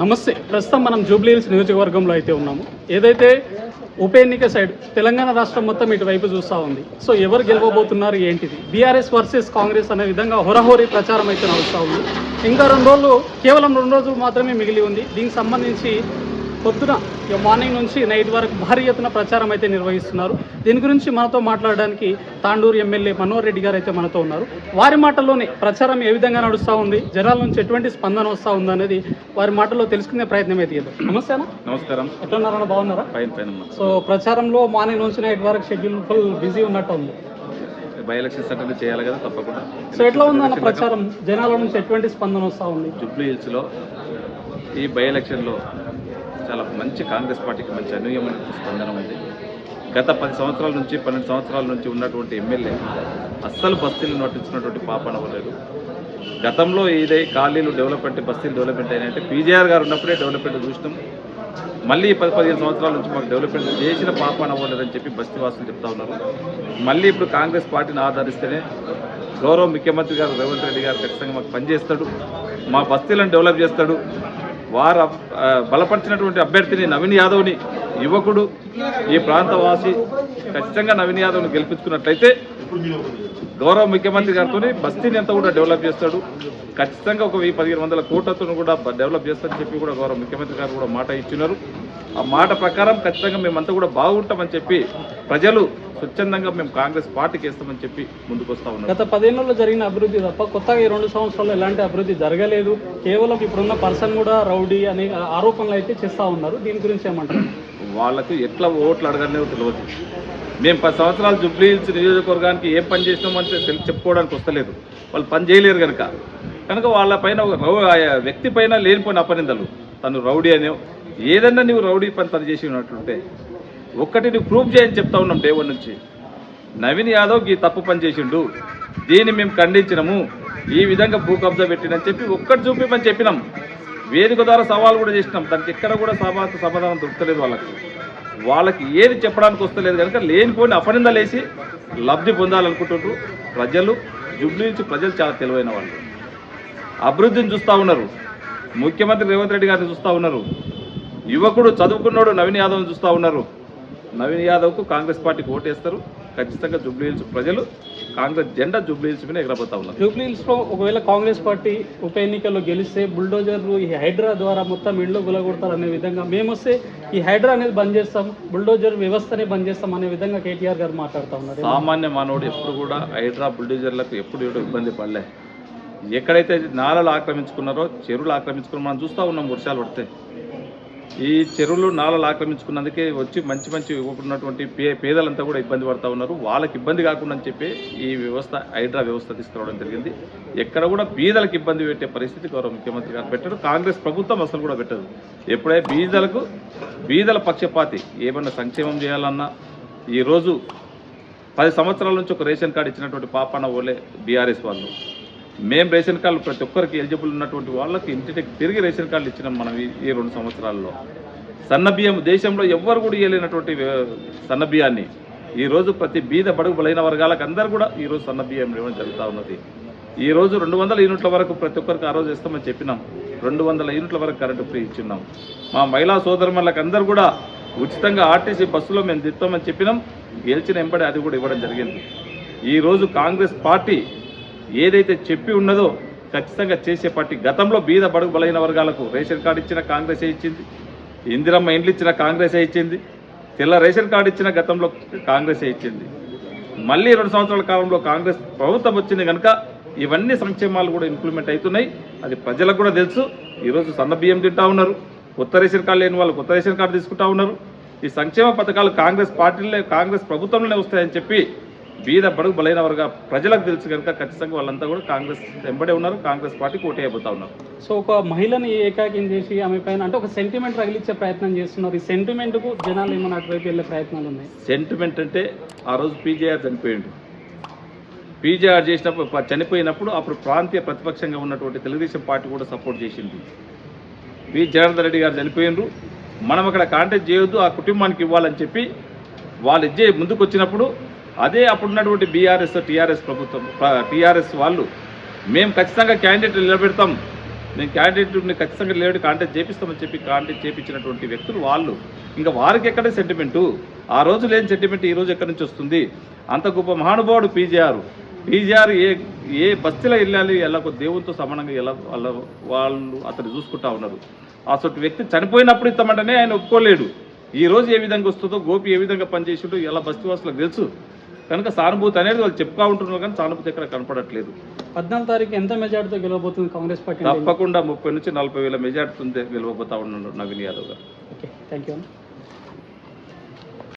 నమస్తే. ప్రస్తుతం మనం జూబ్లీహిల్స్ నియోజకవర్గంలో అయితే ఉన్నాము. ఏదైతే ఉప ఎన్నిక సైడ్ తెలంగాణ రాష్ట్రం మొత్తం ఇటువైపు చూస్తూ ఉంది. సో ఎవరు గెలవబోతున్నారు ఏంటిది? బీఆర్ఎస్ వర్సెస్ కాంగ్రెస్ అనే విధంగా హోరాహోరీ ప్రచారం అయితే నడుస్తూ ఉంది. ఇంకా రెండు రోజులు కేవలం రెండు రోజులు మాత్రమే మిగిలి ఉంది. దీనికి సంబంధించి పొద్దున మార్నింగ్ నుంచి నైట్ వరకు భారీ ఎత్తున ప్రచారం అయితే నిర్వహిస్తున్నారు. దీని గురించి మనతో మాట్లాడడానికి తాండూరు ఎమ్మెల్యే మనోహర్ రెడ్డి గారు అయితే మనతో ఉన్నారు. వారి మాటల్లోనే ప్రచారం ఏ విధంగా నడుస్తూ ఉంది జనాల నుంచి ఎటువంటి స్పందన వస్తూ ఉంది అనేది వారి మాటల్లో తెలుసుకునే ప్రయత్నం అయితే నమస్తే అన్న. నమస్కారం. ఎట్లున్నారన్న బాగున్నారా. సో ప్రచారంలో మార్నింగ్ నుంచి నైట్ వరకు షెడ్యూల్ ఫుల్ బిజీ ఉన్నట్టు ఉంది. బై ఎలక్షన్స్ అంటే చేయాలి కదా తప్పకుండా. సో ఎట్లా ఉందన్న ప్రచారం? జనాల నుంచి ఎటువంటి స్పందన వస్తూ ఉంది? జుబ్లీ హిల్స్లో ఈ బై ఎలక్షన్లో మంచి కాంగ్రెస్ పార్టీకి మంచి అనూహ్యమైన స్పందన ఉంది. గత పది సంవత్సరాల నుంచి పన్నెండు సంవత్సరాల నుంచి ఉన్నటువంటి ఎమ్మెల్యే అస్సలు బస్తీలు నటించినటువంటి పాపన అవ్వలేదు గతంలో ఇదే ఖాళీలు డెవలప్మెంట్ బస్తీలు డెవలప్మెంట్ అయినాయంటే పీజీఆర్ గారు ఉన్నప్పుడే డెవలప్మెంట్ చూసినాం. మళ్ళీ పది పదిహేను సంవత్సరాల నుంచి మాకు డెవలప్మెంట్ చేసిన పాప అవ్వలేదని చెప్పి బస్తీవాసులు చెప్తా ఉన్నారు. మళ్ళీ ఇప్పుడు కాంగ్రెస్ పార్టీని ఆదరిస్తేనే గౌరవ ముఖ్యమంత్రి గారు రేవంత్ రెడ్డి గారు ఖచ్చితంగా మాకు పనిచేస్తాడు. మా బస్తీలను డెవలప్ చేస్తాడు. వారు అబ్- బలపరిచినటువంటి అభ్యర్థిని నవీన్ యాదవ్ని యువకుడు ఈ ప్రాంతవాసి ఖచ్చితంగా నవీన్ యాదవ్ని గెలిపించుకున్నట్లయితే గౌరవ ముఖ్యమంత్రి గారితో బస్తీని అంతా కూడా డెవలప్ చేస్తాడు. ఖచ్చితంగా ఒక వెయ్యి పదిహేను వందల కోట్లతో కూడా డెవలప్ చేస్తారని చెప్పి కూడా గౌరవ ముఖ్యమంత్రి గారు కూడా మాట ఇచ్చినారు. ఆ మాట ప్రకారం ఖచ్చితంగా మేమంతా కూడా బాగుంటామని చెప్పి ప్రజలు స్వచ్ఛందంగా మేము కాంగ్రెస్ పార్టీకి వేస్తామని చెప్పి ముందుకు వస్తా ఉన్నారు గత పదేళ్ళలో జరిగిన అభివృద్ధి తప్ప కొత్తగా ఈ రెండు సంవత్సరాల్లో ఎలాంటి అభివృద్ధి జరగలేదు. కేవలం ఇప్పుడున్న పర్సన్ కూడా రౌడీ అనే ఆరోపణలు అయితే చేస్తూ ఉన్నారు. దీని గురించి ఏమంటారు? వాళ్ళకు ఎట్లా ఓట్లు అడగనేది తెలియదు. మేము పది సంవత్సరాలు జుబ్లీ హిల్స్ నియోజకవర్గానికి ఏం పని చేసినామంటే తెలి చెప్పుకోవడానికి వస్తలేదు. వాళ్ళు పని చేయలేరు కనుక కనుక వాళ్ళ పైన ఒక రౌ- ఆ వ్యక్తి పైన లేనిపోయిన అపనిందలు. తను రౌడీ అనే ఏదన్నా నువ్వు రౌడీ పని తను చేసి ఉన్నట్లుంటే ఒక్కటి నువ్వు ప్రూఫ్ చేయని చెప్తా ఉన్నాం డే వన్ నుంచి. నవీన్ యాదవ్ ఈ తప్పు పని చేసిండు. దీన్ని మేము ఖండించినాము. ఈ విధంగా భూ కబ్జా పెట్టినని చెప్పి ఒక్కటి చూపిమని చెప్పినాం. వేదిక ద్వారా సవాల్ కూడా చేసినాం. దానికి ఎక్కడ కూడా సభ సమాధానం దొరకలేదు వాళ్ళకి. వాళ్ళకి ఏది చెప్పడానికి వస్తలేదు కనుక లేనిపోయిన అపనిందలేసి లబ్ధి పొందాలనుకుంటున్నారు ప్రజలు జుబ్లీ నుంచి ప్రజలు చాలా తెలివైన వాళ్ళు. అభివృద్ధిని చూస్తూ ఉన్నారు. ముఖ్యమంత్రి రేవంత్ రెడ్డి గారిని చూస్తూ ఉన్నారు. యువకుడు చదువుకున్నాడు నవీన్ యాదవ్ని చూస్తూ ఉన్నారు. నవీన్ యాదవ్కు కాంగ్రెస్ పార్టీకి ఓటేస్తారు. ఖచ్చితంగా జుబ్లీ ప్రజలు కాంగ్రెస్ జెండా జుబ్లీ హిల్స్ మీద ఎగరబోతా ఉన్నారు జూబ్లీ హిల్స్లో ఒకవేళ కాంగ్రెస్ పార్టీ ఉప ఎన్నికల్లో గెలిస్తే బుల్డోజర్లు ఈ హైడ్రా ద్వారా మొత్తం ఇండ్లు గులగొడతారు అనే విధంగా మేము వస్తే ఈ హైడ్రా అనేది బంద్ చేస్తాం బుల్డోజర్ వ్యవస్థనే బంద్ చేస్తాం అనే విధంగా కేటీఆర్ గారు మాట్లాడుతూ ఉన్నారు. సామాన్య మానవుడు ఎప్పుడు కూడా హైడ్రా బుల్డోజర్లకు ఎప్పుడు ఇబ్బంది పడలే. ఎక్కడైతే నాలలు ఆక్రమించుకున్నారో చెరువులు ఆక్రమించుకున్న మనం చూస్తూ ఉన్నాం వర్షాలు పడితే. ఈ చెరువులు నాలలు ఆక్రమించుకున్నందుకే వచ్చి మంచి మంచి ఉన్నటువంటి పే పేదలంతా కూడా ఇబ్బంది పడతా ఉన్నారు. వాళ్ళకి ఇబ్బంది కాకుండా అని చెప్పి ఈ వ్యవస్థ హైడ్రా వ్యవస్థ తీసుకురావడం జరిగింది. ఎక్కడ కూడా బీదలకు ఇబ్బంది పెట్టే పరిస్థితి గౌరవ ముఖ్యమంత్రి గారు పెట్టారు. కాంగ్రెస్ ప్రభుత్వం అసలు కూడా పెట్టదు. ఎప్పుడైతే బీదలకు బీదల పక్షపాతి ఏమన్నా సంక్షేమం చేయాలన్నా ఈరోజు పది సంవత్సరాల నుంచి ఒక రేషన్ కార్డు ఇచ్చినటువంటి పాపన ఓలే బీఆర్ఎస్ వాళ్ళు. మేము రేషన్ కార్డు ప్రతి ఒక్కరికి ఎలిజిబుల్ ఉన్నటువంటి వాళ్ళకి ఇంటికి తిరిగి రేషన్ కార్డులు ఇచ్చినాం మనం ఈ- రెండు సంవత్సరాల్లో. సన్న బియ్యం దేశంలో ఎవ్వరు కూడా ఇవ్వలేనటువంటి సన్నబియ్యాన్ని సన్న ఈరోజు ప్రతి బీద బడుగు బలైన వర్గాలకు అందరూ కూడా ఈరోజు సన్న బియ్యం ఇవ్వడం జరుగుతూ ఉన్నది. ఈరోజు రెండు వందల యూనిట్ల వరకు ప్రతి ఒక్కరికి ఆ రోజు ఇస్తామని చెప్పినాం. రెండు వందల యూనిట్ల వరకు కరెంటు ఫ్రీ ఇచ్చిన్నాం మా మహిళా సోదరులకు అందరూ కూడా ఉచితంగా ఆర్టీసీ బస్సులో మేము తిప్పామని చెప్పినాం. గెలిచిన వెంబడి అది కూడా ఇవ్వడం జరిగింది. ఈరోజు కాంగ్రెస్ పార్టీ ఏదైతే చెప్పి ఉన్నదో ఖచ్చితంగా చేసే పార్టీ గతంలో బీద బడుగు బలైన వర్గాలకు రేషన్ కార్డు ఇచ్చిన కాంగ్రెసే ఇచ్చింది. ఇందిరమ్మ ఇండ్లు ఇచ్చిన కాంగ్రెసే ఇచ్చింది. తెల్ల రేషన్ కార్డు ఇచ్చిన గతంలో కాంగ్రెసే ఇచ్చింది. మళ్ళీ రెండు సంవత్సరాల కాలంలో కాంగ్రెస్ ప్రభుత్వం వచ్చింది కనుక ఇవన్నీ సంక్షేమాలు కూడా ఇంప్లిమెంట్ అవుతున్నాయి. అది ప్రజలకు కూడా తెలుసు. ఈరోజు సన్న బియ్యం తింటా ఉన్నారు. కొత్త రేషన్ కార్డు లేని వాళ్ళు కొత్త రేషన్ కార్డు తీసుకుంటా ఉన్నారు. ఈ సంక్షేమ పథకాలు కాంగ్రెస్ పార్టీలే కాంగ్రెస్ ప్రభుత్వంలోనే వస్తాయని చెప్పి బీద బడుగు బలైన వర్గ ప్రజలకు తెలుసు కనుక ఖచ్చితంగా వాళ్ళంతా కూడా కాంగ్రెస్ వెంబడే ఉన్నారు కాంగ్రెస్ పార్టీకి ఓటే అయిపోతా ఉన్నారు. సో ఒక మహిళని ఏకాకిం చేసి ఆమె పైన అంటే ఒక సెంటిమెంట్ రగిలించే ప్రయత్నం చేస్తున్నారు. ఈ సెంటిమెంట్కు జనాలు ఏమైనా అటువైపు వెళ్ళే ప్రయత్నాలు ఉన్నాయి? సెంటిమెంట్ అంటే ఆ రోజు పీజేఆర్ చనిపోయిండు. పీజేఆర్ చేసినప్పుడు చనిపోయినప్పుడు అప్పుడు ప్రాంతీయ ప్రతిపక్షంగా ఉన్నటువంటి తెలుగుదేశం పార్టీ కూడా సపోర్ట్ చేసింది. పి. జనార్దన్ రెడ్డి గారు చనిపోయినరు మనం అక్కడ కాంటాక్ట్ చేయొద్దు ఆ కుటుంబానికి ఇవ్వాలని చెప్పి వాళ్ళు ఇచ్చే ముందుకు వచ్చినప్పుడు అదే అప్పుడున్నటువంటి బీఆర్ఎస్ టీఆర్ఎస్ ప్రభుత్వం టీఆర్ఎస్ వాళ్ళు మేము ఖచ్చితంగా క్యాండిడేట్ నిలబెడతాం. నేను క్యాండిడేట్ని ఖచ్చితంగా లేడు కాంటాక్ట్ చేపిస్తామని చెప్పి కాంటాక్ట్ చేపించినటువంటి వ్యక్తులు వాళ్ళు. ఇంకా వారికి ఎక్కడ సెంటిమెంటు ఆ రోజు లేని సెంటిమెంట్ ఈ రోజు ఎక్కడి నుంచి వస్తుంది? అంత గొప్ప మహానుభావుడు పీజీఆర్ పీజీఆర్ ఏ ఏ బస్తీలో వెళ్ళాలి ఎలాగో దేవునితో సమానంగా ఎలా వాళ్ళ వాళ్ళు అతను చూసుకుంటా ఉన్నారు. అసలు వ్యక్తి చనిపోయినప్పుడు ఇస్తామంటేనే ఆయన ఒప్పుకోలేడు. ఈ రోజు ఏ విధంగా వస్తుందో గోపి ఏ విధంగా పనిచేసిండో ఎలా బస్తీ వాసులకు తెలుసు. కనుక సానుభూతి అనేది వాళ్ళు చెప్పుకుంటా ఉంటున్నారు కానీ సానుభూతి ఎక్కడ కనపడట్లేదు. పద్నాలుగు తారీఖు ఎంత మెజార్టీతో గెలవబోతుంది కాంగ్రెస్ పార్టీ తప్పకుండా ముప్పై నుంచి నలభై వేల మెజార్టీ గెలవబోతా ఉన్నాడు నవీన్ యాదవ్ గారు. Okay thank you